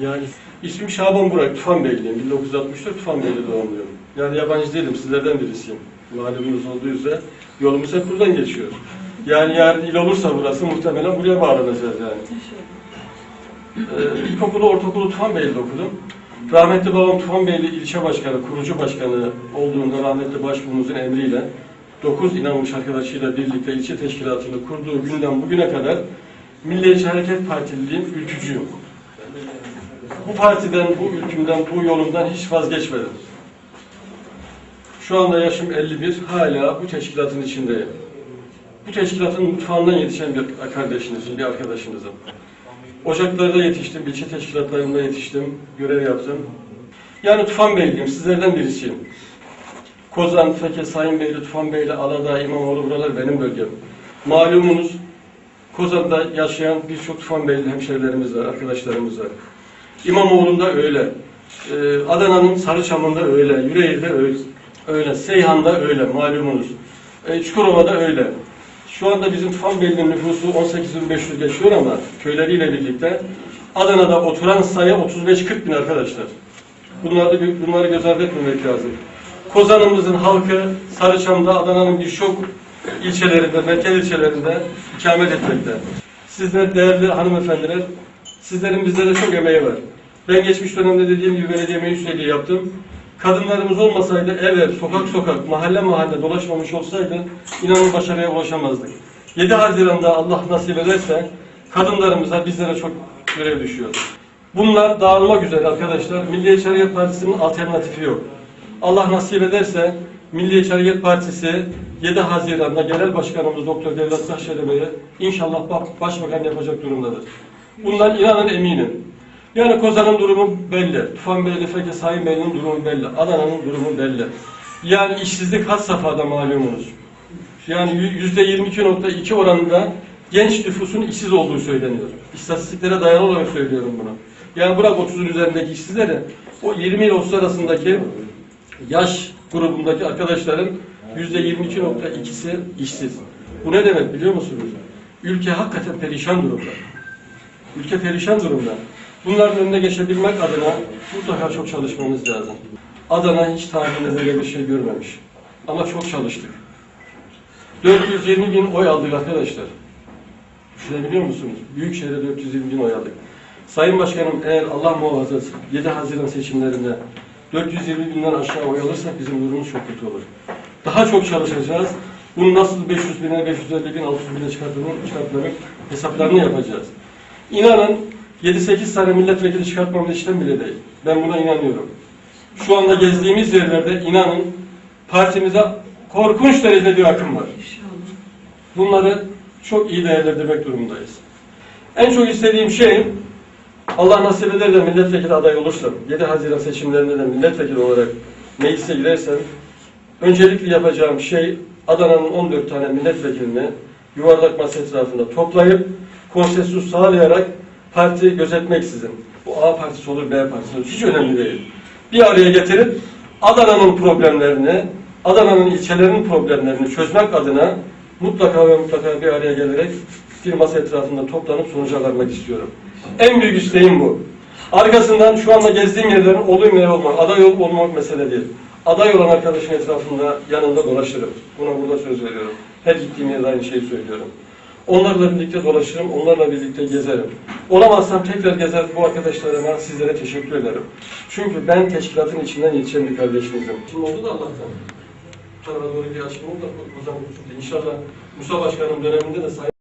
Yani ismim Şaban Burak, Tufan Beyliyim. 1964 Tufan Beyli doğumluyum. Yani yabancı değilim, sizlerden birisiyim. Malumunuz olduğu üzere yolumuz hep buradan geçiyor. Yani yarın il olursa burası muhtemelen buraya bağlanacağız yani. Ee, ilkokulu, ortaokulu Tufan Beyli'de okudum. Rahmetli babam Tufan Beyli ilçe başkanı, kurucu başkanı olduğunda rahmetli başbuğumuzun emriyle 9 inanmış arkadaşıyla birlikte ilçe teşkilatını kurduğu günden bugüne kadar Milliyetçi Hareket Partiliyim, ülkücüyüm. Bu partiden, bu ülkümden, bu yolumdan hiç vazgeçmedim. Şu anda yaşım 51, hala bu teşkilatın içindeyim. Bu teşkilatın mutfağından yetişen bir kardeşinizim, bir arkadaşınızım. Ocaklarda yetiştim, ilçe teşkilatlarında yetiştim, görev yaptım. Yani Tufan Beyliyim, sizlerden birisiyim. Kozan, Feke, Sayın Beyli, Tufan Beyli, Aladağ, İmamoğlu buralar benim bölgem. Malumunuz Kozan'da yaşayan birçok Tufan Beyli hemşerilerimiz var, arkadaşlarımız var. İmamoğlu'nda öyle. Ee, Adana'nın Sarıçam'ında öyle, Yüreğir'de öyle, öyle, Seyhan'da öyle malumunuz. Ee, Çukurova'da öyle. Şu anda bizim Tufan Beyli'nin nüfusu 18.500 geçiyor ama köyleriyle birlikte Adana'da oturan sayı 35-40 bin arkadaşlar. Bunları, bunları göz ardı etmemek lazım. Kozan'ımızın halkı Sarıçam'da Adana'nın birçok ilçelerinde, merkez ilçelerinde ikamet etmekte. Sizler değerli hanımefendiler, sizlerin bizlere çok emeği var. Ben geçmiş dönemde dediğim gibi belediye meclis yaptım. Kadınlarımız olmasaydı ev ev, sokak sokak, mahalle mahalle dolaşmamış olsaydı inanın başarıya ulaşamazdık. 7 Haziran'da Allah nasip ederse kadınlarımıza bizlere çok görev düşüyor. Bunlar dağılmak üzere arkadaşlar. Milliyetçi Hareket Partisi'nin alternatifi yok. Allah nasip ederse Milliyetçi Hareket Partisi 7 Haziran'da Genel Başkanımız Doktor Devlet Bahçeli inşallah bak- başbakan yapacak durumdadır. Bundan inanın eminim. Yani Kozan'ın durumu belli. Tufan Beyli, Feke Sayın Beyli'nin durumu belli. Adana'nın durumu belli. Yani işsizlik had safhada malumunuz. Yani yüzde 22.2 oranında genç nüfusun işsiz olduğu söyleniyor. İstatistiklere dayalı olarak söylüyorum bunu. Yani bırak 30'un üzerindeki işsizleri, o 20 ile 30 arasındaki yaş grubundaki arkadaşların yüzde 22.2'si işsiz. Bu ne demek biliyor musunuz? Ülke hakikaten perişan durumda. Ülke perişan durumda. Bunların önüne geçebilmek adına mutlaka çok çalışmamız lazım. Adana hiç tarihinde böyle bir şey görmemiş. Ama çok çalıştık. 420 bin oy aldık arkadaşlar. Düşünebiliyor musunuz? Büyükşehir'de 420 bin oy aldık. Sayın Başkanım eğer Allah muhafaza 7 Haziran seçimlerinde 420 binden aşağı oy alırsak bizim durumumuz çok kötü olur. Daha çok çalışacağız. Bunu nasıl 500 bine, 550 bin, 600 bine çıkartmanın, çıkartmanın hesaplarını yapacağız. İnanın 7-8 tane milletvekili çıkartmamız işlem bile değil. Ben buna inanıyorum. Şu anda gezdiğimiz yerlerde inanın partimize korkunç derecede bir akım var. Bunları çok iyi değerlendirmek durumundayız. En çok istediğim şey Allah nasip eder de milletvekili aday olursam, 7 Haziran seçimlerinde de milletvekili olarak meclise girersem, öncelikle yapacağım şey Adana'nın 14 tane milletvekilini yuvarlak masa etrafında toplayıp konsensus sağlayarak parti gözetmeksizin, bu A partisi olur, B partisi olur, hiç önemli değil. Bir araya getirip Adana'nın problemlerini, Adana'nın ilçelerinin problemlerini çözmek adına mutlaka ve mutlaka bir araya gelerek bir masa etrafında toplanıp sonuca varmak istiyorum. En büyük isteğim bu. Arkasından şu anda gezdiğim yerlerin olayım veya olmak, aday olup olmamak mesele değil. Aday olan arkadaşın etrafında yanında dolaşırım. Buna burada söz veriyorum. Her gittiğim yerde aynı şeyi söylüyorum. Onlarla birlikte dolaşırım, onlarla birlikte gezerim. Olamazsam tekrar gezer bu arkadaşlarıma, sizlere teşekkür ederim. Çünkü ben teşkilatın içinden yetişen bir kardeşinizim. Şimdi oldu da Allah'tan. Bu tarafa doğru bir açma oldu da zaman İnşallah Musa Başkanım döneminde de sayın